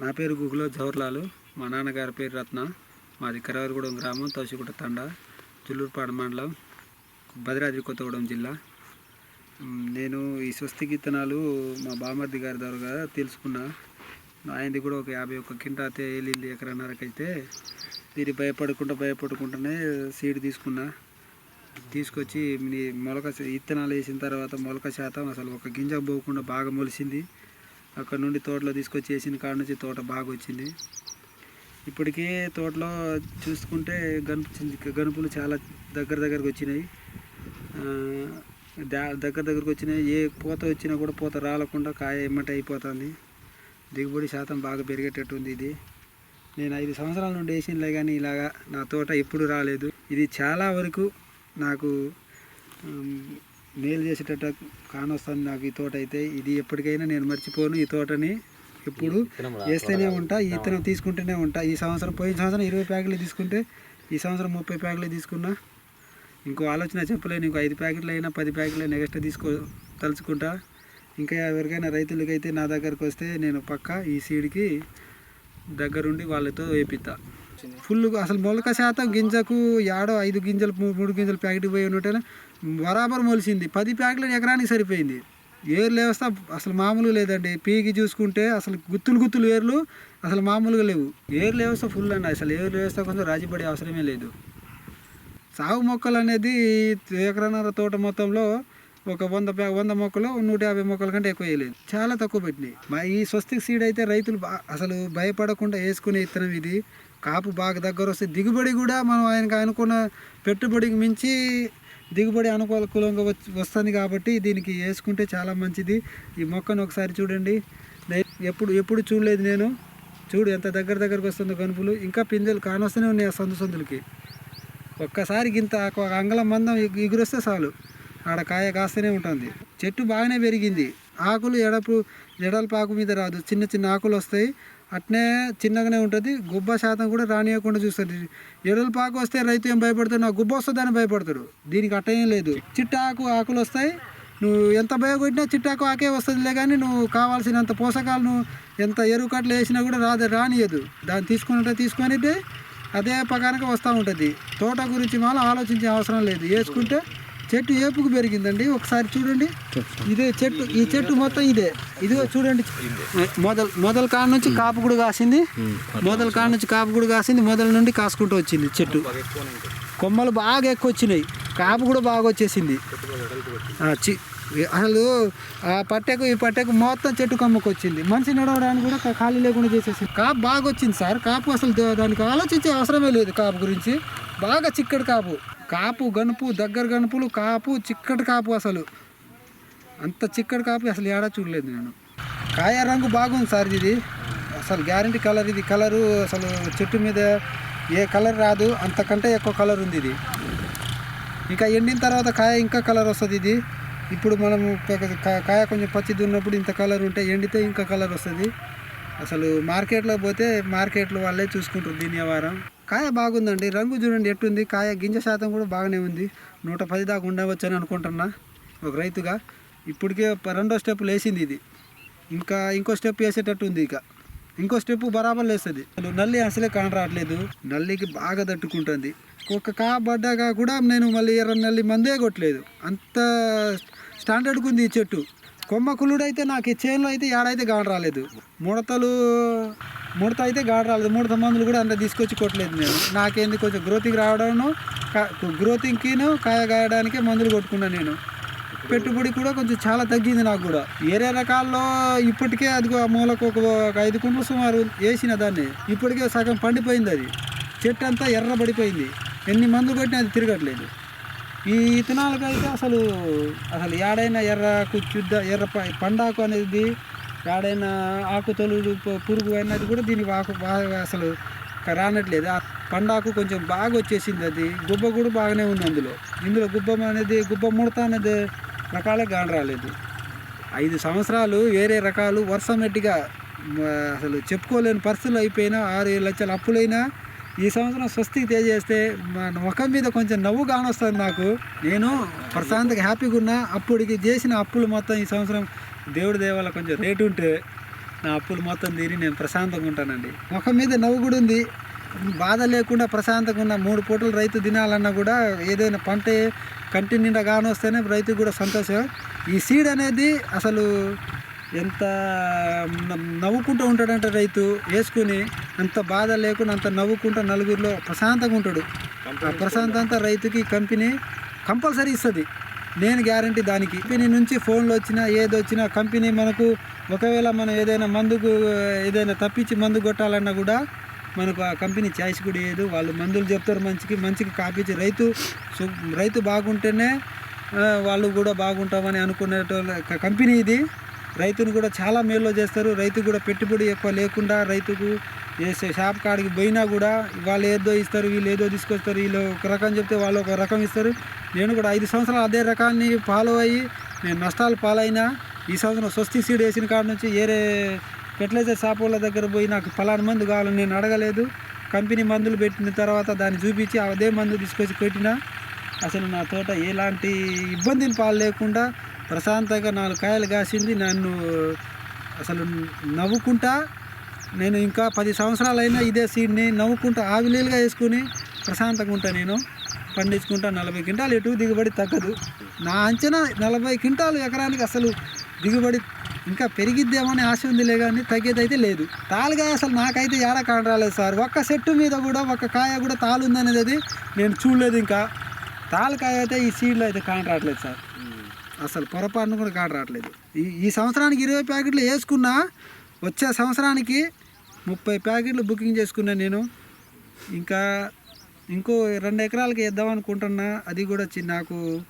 నా పేరు గుగులో జవహర్లాలు. మా నాన్నగారి పేరు రత్న. మాది కరవరగూడెం గ్రామం తోసిగుట్ట తండ జుల్లూరుపాడ మండలం భద్రాద్రి కొత్తగూడెం జిల్లా. నేను ఈ స్వస్తి విత్తనాలు మా బామర్ది గారి ద్వారా తెలుసుకున్నా. ఆయనది కూడా ఒక యాభై ఒక్క కింట అయితే వెళ్ళింది ఎకరన్నరకైతే. దీన్ని భయపడకుండా భయపడకుండానే సీడ్ తీసుకున్నా. తీసుకొచ్చి మీ మొలక ఇత్తనాలు విత్తనాలు వేసిన తర్వాత మొలక శాతం అసలు ఒక గింజ పోకుండా బాగా మొలిసింది. అక్కడ నుండి తోటలో తీసుకొచ్చి వేసిన కాడ నుంచి తోట బాగా వచ్చింది. ఇప్పటికే తోటలో చూసుకుంటే గనుపు గనుపులు చాలా దగ్గర దగ్గరకు వచ్చినాయి. దగ్గర దగ్గరకు వచ్చినాయి ఏ పూత వచ్చినా కూడా పూత రాలకుండా కాయ ఎమ్మట అయిపోతుంది. దిగుబడి శాతం బాగా పెరిగేటట్టు ఉంది ఇది. నేను ఐదు సంవత్సరాల నుండి వేసినలే కానీ ఇలాగా నా తోట ఎప్పుడు రాలేదు. ఇది చాలా వరకు నాకు మేలు చేసేటట్టు కానొస్తుంది నాకు ఈ తోట అయితే. ఇది ఎప్పటికైనా నేను మర్చిపోను ఈ తోటని. ఎప్పుడు వేస్తూనే ఉంటా ఈ ఇత్తనం. తీసుకుంటూనే ఉంటా. ఈ సంవత్సరం పోయిన సంవత్సరం ఇరవై ప్యాకెట్లు తీసుకుంటే ఈ సంవత్సరం ముప్పై ప్యాకెట్లు తీసుకున్నా ఇంకో ఆలోచన చెప్పలేను. ఇంకో ఐదు ప్యాకెట్లు అయినా పది ప్యాకెట్లు అయినా ఎక్స్ట్రా తీసుకో తలుచుకుంటా. ఇంకా ఎవరికైనా రైతులకైతే నా దగ్గరకు వస్తే నేను పక్క ఈ సీడ్కి దగ్గరుండి వాళ్ళతో వేపిస్తా ఫుల్ అసలు మొలక శాతం గింజకు యాడో ఐదు గింజలు మూడు గింజలు ప్యాకెట్ పోయి ఉన్నట్టే బరాబర్ మొలిసింది. పది ప్యాకెట్లు ఎకరానికి సరిపోయింది. ఏర్లు లేవస్తా అసలు మామూలుగా లేదండి. పీకి చూసుకుంటే అసలు గుత్తులు గుత్తులు ఏర్లు అసలు మామూలుగా లేవు. ఏరు లేవస్తా ఫుల్ అండి. అసలు ఏరు లేవస్తా కొంచెం రాజీపడే అవసరమే లేదు. సాగు మొక్కలు అనేది ఎకరన్నర తోట మొత్తంలో ఒక వంద వంద మొక్కలు నూట యాభై మొక్కల కంటే ఎక్కువ వేయలేదు. చాలా తక్కువ పెట్టినాయి. మా ఈ స్వస్తిక్ సీడ్ అయితే రైతులు అసలు భయపడకుండా వేసుకునే ఇత్తనం ఇది. కాపు బాగా దగ్గర వస్తే దిగుబడి కూడా మనం ఆయనకు అనుకున్న పెట్టుబడికి మించి దిగుబడి అనుకూలంగా వస్తుంది కాబట్టి దీనికి వేసుకుంటే చాలా మంచిది. ఈ మొక్కను ఒకసారి చూడండి. ఎప్పుడు ఎప్పుడు చూడలేదు నేను. చూడు ఎంత దగ్గర దగ్గరకు వస్తుందో కనుపులు ఇంకా పిందెలు కానొస్తూనే ఉన్నాయి ఆ సందు సందులకి. ఒక్కసారి ఇంత ఒక అంగళం మందం ఎగురొస్తే చాలు. ఆడ కాయ కాస్తూనే ఉంటుంది. చెట్టు బాగానే పెరిగింది. ఆకులు ఎడపు ఎడల్పాకు మీద రాదు. చిన్న చిన్న ఆకులు వస్తాయి. అట్నే చిన్నగానే ఉంటుంది. గుబ్బ శాతం కూడా రానియకుండా చూస్తుంది ఎడల్పాకు వస్తే రైతు ఏం భయపడతాడు? నా గుబ్బ వస్తుందని భయపడతాడు. దీనికి అట్ట ఏం లేదు. చిట్టాకు ఆకులు వస్తాయి. నువ్వు ఎంత భయపడినా చిట్టాకు ఆకే వస్తుందిలే కానీ నువ్వు కావాల్సినంత పోషకాలు నువ్వు ఎంత ఎరువు కట్టలు వేసినా కూడా రాదు రానియదు. దాన్ని తీసుకున్నట్టే తీసుకొని అదే ప్రకారంగా వస్తూ ఉంటుంది. తోట గురించి మళ్ళీ ఆలోచించే అవసరం లేదు. వేసుకుంటే చెట్టు ఏపుకు పెరిగిందండి. ఒకసారి చూడండి. ఇదే చెట్టు ఈ చెట్టు మొత్తం ఇదే. ఇదిగో చూడండి. మొదలు మొదల కాడ నుంచి కాపు కూడా కాసింది. మొదల కాడ నుంచి కాపు కూడా కాసింది. మొదల నుండి కాసుకుంటూ వచ్చింది చెట్టు. కొమ్మలు బాగా ఎక్కువ వచ్చినాయి. కాపు కూడా బాగా వచ్చేసింది. అసలు ఆ పట్టెకు ఈ పట్టెకు మొత్తం చెట్టు కొమ్మకు వచ్చింది. మనిషి నడవడానికి కూడా ఖాళీ లేకుండా చేసేసింది కాపు బాగా వచ్చింది సార్. కాపు అసలు దానికి ఆలోచించే అవసరమే లేదు కాపు గురించి. బాగా చిక్కటి కాపు. కాపు గనుపు దగ్గర గనుపులు కాపు చిక్కటి కాపు అసలు. అంత చిక్కటి కాపు అసలు ఏడా చూడలేదు నేను. కాయ రంగు బాగుంది సార్ ఇది. అసలు గ్యారంటీ కలర్ ఇది. కలరు అసలు చెట్టు మీద ఏ కలర్ రాదు. అంతకంటే ఎక్కువ కలర్ ఉంది ఇది. ఇంకా ఎండిన తర్వాత కాయ ఇంకా కలర్ వస్తుంది ఇది. ఇప్పుడు మనం కాయ కొంచెం పచ్చిది ఉన్నప్పుడు ఇంత కలర్ ఉంటే ఎండితే ఇంకా కలర్ వస్తుంది. అసలు మార్కెట్లో పోతే మార్కెట్లో వాళ్ళే చూసుకుంటారు దీని వ్యవహారం. కాయ బాగుందండి రంగు చూడండి ఎట్టుంది. కాయ గింజ శాతం కూడా బాగానే ఉంది. నూట పది దాకా ఉండవచ్చు అని అనుకుంటున్నా ఒక రైతుగా. ఇప్పటికే ప- రెండో స్టెప్ లేచింది ఇది. ఇంకా ఇంకో స్టెప్ వేసేటట్టు ఉంది ఇక. ఇంకో స్టెప్ బరాబర్ లేస్తుంది. అసలు నల్లి అసలే కానరావట్లేదు నల్లికి బాగా తట్టుకుంటుంది. ఒక కా పడ్డాక కూడా నేను మళ్ళీ ఎర్ర నల్లి మందే కొట్టలేదు. అంత స్టాండర్డ్గా ఉంది ఈ చెట్టు. కొమ్మ కుళ్ళుడైతే నాకు ఈ చేనులో అయితే ఏడైతే గాడ రాలేదు. ముడతలు ముడత అయితే గాడ రాలేదు. ముడత మందులు కూడా అంత తీసుకొచ్చి కొట్టలేదు నేను. నాకేంది కొంచెం గ్రోతింగ్ రావడం గ్రోతింగ్కిను కాయ గాయడానికే మందులు కొట్టుకున్నాను నేను. పెట్టుబడి కూడా కొంచెం చాలా తగ్గింది నాకు కూడా. ఏరే రకాల్లో ఇప్పటికే అది మూలకు ఒక ఐదు కుంటలు సుమారు వేసిన దాన్ని. ఇప్పటికే సగం పండిపోయింది అది. చెట్టు అంతా ఎర్ర పడిపోయింది ఎన్ని మందులు కొట్టినా అది తిరగట్లేదు. ఈ ఇథనాలకు అయితే అసలు అసలు ఏడైనా ఎర్ర కుచ్చుద్ద ఎర్ర పండాకు అనేది ఏడైనా ఆకు తొలుడు పురుగు అనేది కూడా దీనికి ఆకు బాగా అసలు రానట్లేదు. ఆ పండాకు కొంచెం బాగా వచ్చేసింది అది. గుబ్బ కూడా బాగానే ఉంది అందులో. ఇందులో గుబ్బం అనేది గుబ్బ ముడత అనేది రకాలే గాని రాలేదు. ఐదు సంవత్సరాలు వేరే రకాలు వర్షమెట్టిగా అసలు చెప్పుకోలేని పరిస్థితులు అయిపోయినా ఆరు ఏడు లక్షల అప్పులైనా ఈ సంవత్సరం స్వస్తికి తెలియజేస్తే ముఖం మీద కొంచెం నవ్వు కానొస్తుంది నాకు. నేను ప్రశాంతంగా హ్యాపీగా ఉన్నా. అప్పటికి చేసిన అప్పులు మొత్తం ఈ సంవత్సరం దేవుడి దేవాల కొంచెం రేటు ఉంటే నా అప్పులు మొత్తం తీరి నేను ప్రశాంతంగా ఉంటానండి. ముఖం మీద నవ్వు కూడా ఉంది. బాధ లేకుండా ప్రశాంతంగా ఉన్న. మూడు పూటలు రైతు తినాలన్నా కూడా ఏదైనా పంట కంటి నిండా కానొస్తేనే రైతు కూడా సంతోషం. ఈ సీడ్ అనేది అసలు ఎంత నవ్వుకుంటూ ఉంటాడంటే రైతు వేసుకుని అంత బాధ లేకుండా అంత నవ్వుకుంటూ నలుగురిలో ప్రశాంతంగా ఉంటాడు. ఆ ప్రశాంతంతా రైతుకి కంపెనీ కంపల్సరీ ఇస్తుంది. నేను గ్యారంటీ దానికి. కంపెనీ నుంచి ఫోన్లు వచ్చినా ఏది వచ్చినా కంపెనీ మనకు ఒకవేళ మనం ఏదైనా మందుకు ఏదైనా తప్పించి మందు కొట్టాలన్నా కూడా మనకు ఆ కంపెనీ ఛాయిస్ కూడా లేదు వాళ్ళు మందులు చెప్తారు మంచికి మంచికి కాపించి రైతు రైతు బాగుంటేనే వాళ్ళు కూడా బాగుంటామని అనుకునేటోళ్ళ కంపెనీ ఇది. రైతును కూడా చాలా మేలు చేస్తారు. రైతు కూడా పెట్టుబడి ఎక్కువ లేకుండా రైతుకు వేసే షాప్ కాడికి పోయినా కూడా వాళ్ళు ఏదో ఇస్తారు వీళ్ళు ఏదో తీసుకొస్తారు వీళ్ళు ఒక రకం చెప్తే వాళ్ళు ఒక రకం ఇస్తారు. నేను కూడా ఐదు సంవత్సరాలు అదే రకాన్ని ఫాలో అయ్యి నేను నష్టాలు పాలైనా ఈ సంవత్సరం స్వస్తి సీడ్ వేసిన కాడ నుంచి ఏరే ఫెర్టిలైజర్ షాప్ వాళ్ళ దగ్గర పోయి నాకు ఫలానా మందు కావాలని నేను అడగలేదు. కంపెనీ మందులు పెట్టిన తర్వాత దాన్ని చూపించి అదే మందు తీసుకొచ్చి పెట్టినా అసలు నా తోట ఎలాంటి ఇబ్బందిని పాలు లేకుండా ప్రశాంతంగా నాలుగు కాయలు కాసింది. నన్ను అసలు నవ్వుకుంటా నేను ఇంకా పది సంవత్సరాలైనా ఇదే సీడ్ని నవ్వుకుంటా ఆవిలీలుగా వేసుకుని ప్రశాంతంగా ఉంటా నేను. పండించుకుంటా నలభై క్వింటాలు ఎటు దిగుబడి తగ్గదు. నా అంచనా నలభై క్వింటాలు ఎకరానికి అసలు దిగుబడి ఇంకా పెరిగిద్దేమని ఆశ ఉందిలే కానీ తగ్గేదైతే లేదు. తాలుగా అసలు నాకైతే ఏడా కాడ రాలేదు సార్. ఒక్క చెట్టు మీద కూడా ఒక కాయ కూడా తాలు ఉందనేది నేను చూడలేదు ఇంకా. తాలుకాయ అయితే ఈ సీడ్లో అయితే కాన రావట్లేదు సార్. అసలు పొరపాటును కూడా కాడ రావట్లేదు. ఈ ఈ సంవత్సరానికి ఇరవై ప్యాకెట్లు వేసుకున్నా వచ్చే సంవత్సరానికి ముప్పై ప్యాకెట్లు బుకింగ్ చేసుకున్నా నేను. ఇంకా ఇంకో రెండు ఎకరాలకి వేద్దాం అనుకుంటున్నా. అది కూడా చి- నాకు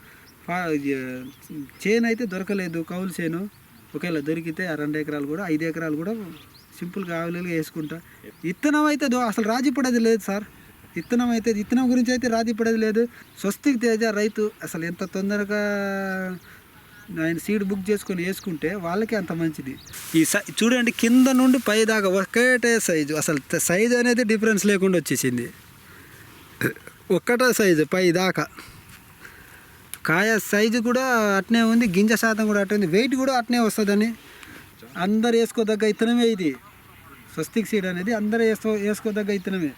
ఫా- చేను అయితే దొరకలేదు కౌలు చేను. ఒకవేళ దొరికితే ఆ రెండు ఎకరాలు కూడా ఐదు ఎకరాలు కూడా సింపుల్గా ఆవులుగా వేసుకుంటా. ఇత్తనం అయితే అసలు రాజీ పడేది లేదు సార్. ఇత్తనం అయితే ఇత్తనం గురించి అయితే రాజీ పడేది లేదు. స్వస్తికి తేజ రైతు అసలు ఎంత తొందరగా ఆయన సీడ్ బుక్ చేసుకొని వేసుకుంటే వాళ్ళకి అంత మంచిది. ఈ చూడండి కింద నుండి పై దాకా ఒకటే సైజు. అసలు సైజు అనేది డిఫరెన్స్ లేకుండా వచ్చేసింది. ఒక్కటే సైజు పై దాకా. కాయ సైజు కూడా అట్నే ఉంది గింజ శాతం కూడా అట్నే ఉంది. వెయిట్ కూడా అట్నే వస్తుందని అందరు వేసుకోదగ్గ ఇత్తనమే ఇది. స్వస్తిక్ సీడ్ అనేది అందరూ వేసుకో వేసుకోదగ్గ ఇత్తనమే.